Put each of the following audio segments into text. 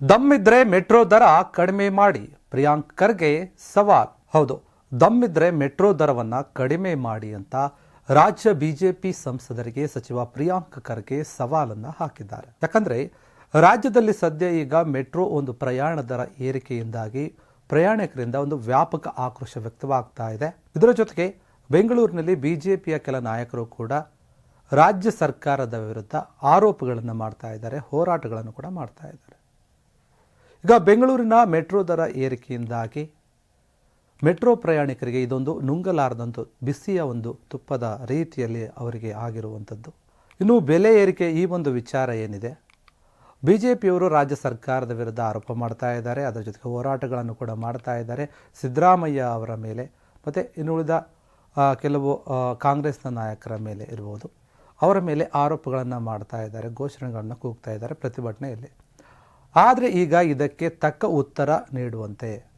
ದಮ್ಮಿದ್ರೆ metro ದರ ಕಡಿಮೆ ಮಾಡಿ. ಪ್ರಿಯಾಂಕ್ ಖರ್ಗೆ ಸವಾಲ್. ಹೌದು, ದಮ್ಮಿದ್ರೆ ಮೆಟ್ರೋ ದರವನ್ನ ಕಡಿಮೆ ಮಾಡಿ ಅಂತ ರಾಜ್ಯ ಬಿಜೆಪಿ ಸಂಸದರಿಗೆ ಸಚಿವ ಪ್ರಿಯಾಂಕ್ ಖರ್ಗೆ ಸವಾಲನ್ನು ಹಾಕಿದ್ದಾರೆ. ಯಾಕಂದ್ರೆ ರಾಜ್ಯದಲ್ಲಿ ಸದ್ಯ ಈಗ ಮೆಟ್ರೋ ಒಂದು ಪ್ರಯಾಣ ದರ ಏರಿಕೆಯಿಂದಾಗಿ ಪ್ರಯಾಣಿಕರಿಂದ ಒಂದು ವ್ಯಾಪಕ ಆಕ್ರೋಶ ವ್ಯಕ್ತವಾಗ್ತಾ ಇದೆ. ಇದರ ಜೊತೆಗೆ ಬೆಂಗಳೂರಿನಲ್ಲಿ ಬಿಜೆಪಿಯ ಕೆಲ ನಾಯಕರು ಕೂಡ ರಾಜ್ಯ ಸರ್ಕಾರದ ವಿರುದ್ಧ ಆರೋಪಗಳನ್ನು ಮಾಡ್ತಾ ಇದ್ದಾರೆ, ಹೋರಾಟಗಳನ್ನು ಕೂಡ ಮಾಡ್ತಾ ಇದ್ದಾರೆ. ಈಗ ಬೆಂಗಳೂರಿನ ಮೆಟ್ರೋ ದರ ಏರಿಕೆಯಿಂದಾಗಿ ಮೆಟ್ರೋ ಪ್ರಯಾಣಿಕರಿಗೆ ಇದೊಂದು ನುಂಗಲಾರದಂಥ ಬಿಸಿಯ ಒಂದು ತುಪ್ಪದ ರೀತಿಯಲ್ಲಿ ಅವರಿಗೆ ಆಗಿರುವಂಥದ್ದು ಇನ್ನು ಬೆಲೆ ಏರಿಕೆ ಈ ಒಂದು ವಿಚಾರ ಏನಿದೆ? ಬಿ ಜೆ ಪಿಯವರು ರಾಜ್ಯ ಸರ್ಕಾರದ ವಿರುದ್ಧ ಆರೋಪ ಮಾಡ್ತಾ ಇದ್ದಾರೆ. ಅದರ ಜೊತೆಗೆ ಹೋರಾಟಗಳನ್ನು ಕೂಡ ಮಾಡ್ತಾ ಇದ್ದಾರೆ. ಸಿದ್ದರಾಮಯ್ಯ ಅವರ ಮೇಲೆ ಮತ್ತು ಇನ್ನುಳಿದ ಕೆಲವು ಕಾಂಗ್ರೆಸ್ನ ನಾಯಕರ ಮೇಲೆ ಇರ್ಬೋದು. ಅವರ ಮೇಲೆ ಆರೋಪಗಳನ್ನು ಮಾಡ್ತಾ ಇದ್ದಾರೆ. ಘೋಷಣೆಗಳನ್ನು ಕೂಗ್ತಾ ಇದ್ದಾರೆ ಪ್ರತಿಭಟನೆಯಲ್ಲಿ. ಆದರೆ ಈಗ ಇದಕ್ಕೆ ತಕ್ಕ ಉತ್ತರ ನೀಡುವಂತೆ.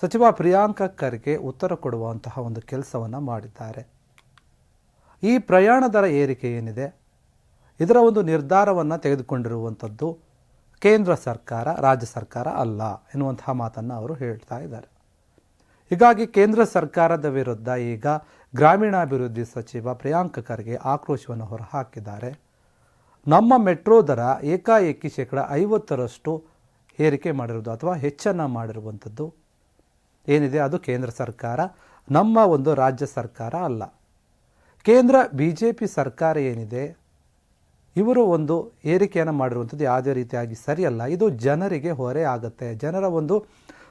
ಸಚಿವ ಪ್ರಿಯಾಂಕ ಖರ್ಗೆ ಉತ್ತರ ಕೊಡುವಂತಹ ಒಂದು ಕೆಲಸವನ್ನು ಮಾಡಿದ್ದಾರೆ. ಈ ಪ್ರಯಾಣ ದರ ಏರಿಕೆ ಏನಿದೆ? ಇದರ ಒಂದು ನಿರ್ಧಾರವನ್ನು ತೆಗೆದುಕೊಂಡಿರುವಂಥದ್ದು ಕೇಂದ್ರ ಸರ್ಕಾರ, ರಾಜ್ಯ ಸರ್ಕಾರ ಅಲ್ಲ ಎನ್ನುವಂತಹ ಮಾತನ್ನು ಅವರು ಹೇಳ್ತಾ ಇದ್ದಾರೆ. ಹೀಗಾಗಿ ಕೇಂದ್ರ ಸರ್ಕಾರದ ವಿರುದ್ಧ ಈಗ ಗ್ರಾಮೀಣಾಭಿವೃದ್ಧಿ ಸಚಿವ ಪ್ರಿಯಾಂಕ ಖರ್ಗೆ ಆಕ್ರೋಶವನ್ನು ಹೊರಹಾಕಿದ್ದಾರೆ. ನಮ್ಮ ಮೆಟ್ರೋ ದರ ಏಕಾಏಕಿ ಶೇಕಡ ಐವತ್ತರಷ್ಟು ಏರಿಕೆ ಮಾಡಿರೋದು ಅಥವಾ ಹೆಚ್ಚನ್ನು ಮಾಡಿರುವಂಥದ್ದು. ಏನಿದೆ? ಅದು ಕೇಂದ್ರ ಸರ್ಕಾರ. ನಮ್ಮ ಒಂದು ರಾಜ್ಯ ಸರ್ಕಾರ ಅಲ್ಲ. ಕೇಂದ್ರ ಬಿ ಜೆ ಪಿ ಸರ್ಕಾರ ಏನಿದೆ? ಇವರು ಒಂದು ಏರಿಕೆಯನ್ನು ಮಾಡಿರುವಂಥದ್ದು ಯಾವುದೇ ರೀತಿಯಾಗಿ ಸರಿಯಲ್ಲ. ಇದು ಜನರಿಗೆ ಹೊರೆ ಆಗುತ್ತೆ. ಜನರ ಒಂದು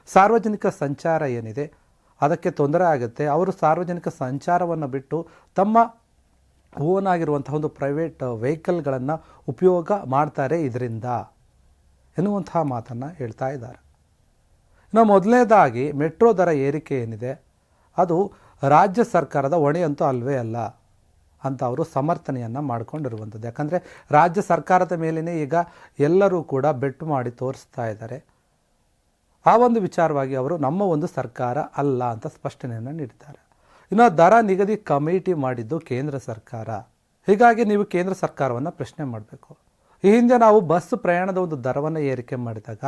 ಸಾರ್ವಜನಿಕ ಸಂಚಾರ ಏನಿದೆ? ಅದಕ್ಕೆ ತೊಂದರೆ ಆಗುತ್ತೆ. ಅವರು ಸಾರ್ವಜನಿಕ ಸಂಚಾರವನ್ನು ಬಿಟ್ಟು ತಮ್ಮ ಓನ್ ಆಗಿರುವಂತಹ ಒಂದು ಪ್ರೈವೇಟ್ ವೆಹಿಕಲ್ಗಳನ್ನು ಉಪಯೋಗ ಮಾಡ್ತಾರೆ ಇದರಿಂದ ಎನ್ನುವಂತಹ ಮಾತನ್ನು ಹೇಳ್ತಾ ಇದ್ದಾರೆ. ಇನ್ನು ಮೊದಲನೇದಾಗಿ ಮೆಟ್ರೋ ದರ ಏರಿಕೆ ಏನಿದೆ? ಅದು ರಾಜ್ಯ ಸರ್ಕಾರದ ಹೊಣೆಯಂತೂ ಅಲ್ವೇ ಅಲ್ಲ ಅಂತ ಅವರು ಸಮರ್ಥನೆಯನ್ನು ಮಾಡಿಕೊಂಡಿರುವಂಥದ್ದು. ಯಾಕಂದರೆ ರಾಜ್ಯ ಸರ್ಕಾರದ ಮೇಲೇ ಈಗ ಎಲ್ಲರೂ ಕೂಡ ಬೆಟ್ಟು ಮಾಡಿ ತೋರಿಸ್ತಾ ಇದ್ದಾರೆ. ಆ ಒಂದು ವಿಚಾರವಾಗಿ ಅವರು ನಮ್ಮ ಒಂದು ಸರ್ಕಾರ ಅಲ್ಲ ಅಂತ ಸ್ಪಷ್ಟನೆಯನ್ನು ನೀಡಿದ್ದಾರೆ. ಇನ್ನು ದರ ನಿಗದಿ ಕಮಿಟಿ ಮಾಡಿದ್ದು ಕೇಂದ್ರ ಸರ್ಕಾರ. ಹೀಗಾಗಿ ನೀವು ಕೇಂದ್ರ ಸರ್ಕಾರವನ್ನು ಪ್ರಶ್ನೆ ಮಾಡಬೇಕು. ಈ ಹಿಂದೆ ನಾವು ಬಸ್ ಪ್ರಯಾಣದ ಒಂದು ದರವನ್ನು ಏರಿಕೆ ಮಾಡಿದಾಗ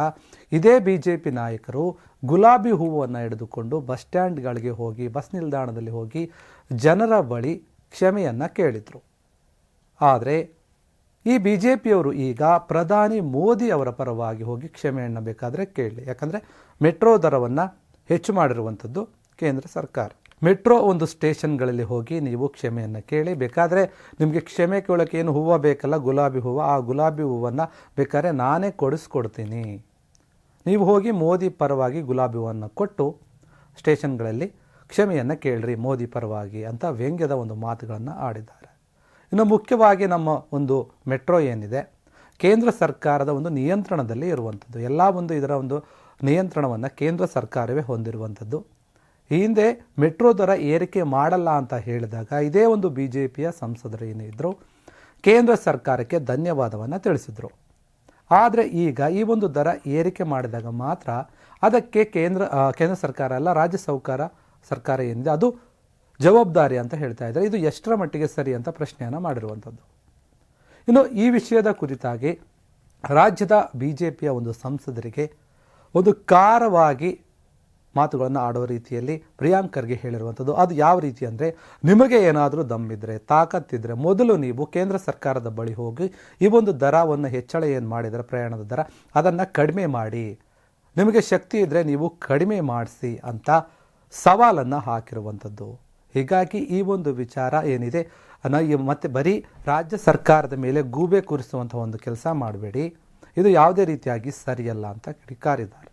ಇದೇ ಬಿ ಜೆ ಪಿ ನಾಯಕರು ಗುಲಾಬಿ ಹೂವನ್ನು ಹಿಡಿದುಕೊಂಡು ಬಸ್ ಸ್ಟ್ಯಾಂಡ್ಗಳಿಗೆ ಹೋಗಿ, ಬಸ್ ನಿಲ್ದಾಣದಲ್ಲಿ ಹೋಗಿ ಜನರ ಬಳಿ ಕ್ಷಮೆಯನ್ನು ಕೇಳಿದರು. ಆದರೆ ಈ ಬಿ ಜೆ ಪಿಯವರು ಈಗ ಪ್ರಧಾನಿ ಮೋದಿ ಅವರ ಪರವಾಗಿ ಹೋಗಿ ಕ್ಷಮೆ ಬೇಕಾದರೆ ಕೇಳಲಿ ಯಾಕಂದರೆ ಮೆಟ್ರೋ ದರವನ್ನು ಹೆಚ್ಚು ಮಾಡಿರುವಂಥದ್ದು ಕೇಂದ್ರ ಸರ್ಕಾರ. ಮೆಟ್ರೋ ಒಂದು ಸ್ಟೇಷನ್ಗಳಲ್ಲಿ ಹೋಗಿ ನೀವು ಕ್ಷಮೆಯನ್ನು ಕೇಳಿ, ಬೇಕಾದರೆ ನಿಮಗೆ ಕ್ಷಮೆ ಕೇಳೋಕ್ಕೆ ಏನು ಹೂವು ಬೇಕಲ್ಲ, ಗುಲಾಬಿ ಹೂವು, ಆ ಗುಲಾಬಿ ಹೂವನ್ನು ಬೇಕಾದ್ರೆ ನಾನೇ ಕೊಡಿಸ್ಕೊಡ್ತೀನಿ. ನೀವು ಹೋಗಿ ಮೋದಿ ಪರವಾಗಿ ಗುಲಾಬಿ ಹೂವನ್ನು ಕೊಟ್ಟು ಸ್ಟೇಷನ್ಗಳಲ್ಲಿ ಕ್ಷಮೆಯನ್ನು ಕೇಳ್ರಿ ಮೋದಿ ಪರವಾಗಿ ಅಂತ ವ್ಯಂಗ್ಯದ ಒಂದು ಮಾತುಗಳನ್ನು ಆಡಿದ್ದಾರೆ. ಇನ್ನು ಮುಖ್ಯವಾಗಿ ನಮ್ಮ ಒಂದು ಮೆಟ್ರೋ ಏನಿದೆ, ಕೇಂದ್ರ ಸರ್ಕಾರದ ಒಂದು ನಿಯಂತ್ರಣದಲ್ಲಿ ಇರುವಂಥದ್ದು, ಎಲ್ಲ ಒಂದು ಇದರ ಒಂದು ನಿಯಂತ್ರಣವನ್ನು ಕೇಂದ್ರ ಸರ್ಕಾರವೇ ಹೊಂದಿರುವಂಥದ್ದು. ಈ ಹಿಂದೆ ಮೆಟ್ರೋ ದರ ಏರಿಕೆ ಮಾಡಲ್ಲ ಅಂತ ಹೇಳಿದಾಗ ಇದೇ ಒಂದು ಬಿ ಜೆ ಪಿಯ ಸಂಸದರು ಏನಿದ್ರು ಕೇಂದ್ರ ಸರ್ಕಾರಕ್ಕೆ ಧನ್ಯವಾದವನ್ನು ತಿಳಿಸಿದರು. ಆದರೆ ಈಗ ಈ ಒಂದು ದರ ಏರಿಕೆ ಮಾಡಿದಾಗ ಮಾತ್ರ ಅದಕ್ಕೆ ಕೇಂದ್ರ ಕೇಂದ್ರ ಸರ್ಕಾರ ಅಲ್ಲ, ರಾಜ್ಯ ಸೌಕಾರ ಸರ್ಕಾರ ಏನಿದೆ, ಅದು ಜವಾಬ್ದಾರಿ ಅಂತ ಹೇಳ್ತಾ ಇದ್ದಾರೆ. ಇದು ಎಷ್ಟರ ಮಟ್ಟಿಗೆ ಸರಿ ಅಂತ ಪ್ರಶ್ನೆಯನ್ನು ಮಾಡಿರುವಂಥದ್ದು. ಇನ್ನು ಈ ವಿಷಯದ ಕುರಿತಾಗಿ ರಾಜ್ಯದ ಬಿ ಜೆ ಪಿಯ ಒಂದು ಸಂಸದರಿಗೆ ಒಂದು ಖಾರವಾಗಿ ಮಾತುಗಳನ್ನು ಆಡೋ ರೀತಿಯಲ್ಲಿ ಪ್ರಿಯಾಂಕರ್ಗೆ ಹೇಳಿರುವಂಥದ್ದು. ಅದು ಯಾವ ರೀತಿ ಅಂದರೆ, ನಿಮಗೆ ಏನಾದರೂ ದಮ್ಮಿದ್ರೆ ತಾಕತ್ತಿದ್ರೆ ಮೊದಲು ನೀವು ಕೇಂದ್ರ ಸರ್ಕಾರದ ಬಳಿ ಹೋಗಿ ಈ ಒಂದು ದರವನ್ನು ಹೆಚ್ಚಳ ಏನು ಮಾಡಿದರೆ, ಪ್ರಯಾಣದ ದರ, ಅದನ್ನು ಕಡಿಮೆ ಮಾಡಿ. ನಿಮಗೆ ಶಕ್ತಿ ಇದ್ದರೆ ನೀವು ಕಡಿಮೆ ಮಾಡಿಸಿ ಅಂತ ಸವಾಲನ್ನು ಹಾಕಿರುವಂಥದ್ದು. ಹೀಗಾಗಿ ಈ ಒಂದು ವಿಚಾರ ಏನಿದೆ ಈ ಮತ್ತೆ ಬರೀ ರಾಜ್ಯ ಸರ್ಕಾರದ ಮೇಲೆ ಗೂಬೆ ಕೂರಿಸುವಂಥ ಒಂದು ಕೆಲಸ ಮಾಡಬೇಡಿ. ಇದು ಯಾವುದೇ ರೀತಿಯಾಗಿ ಸರಿಯಲ್ಲ ಅಂತ ಕಿಡಿಕಾರಿದ್ದಾರೆ.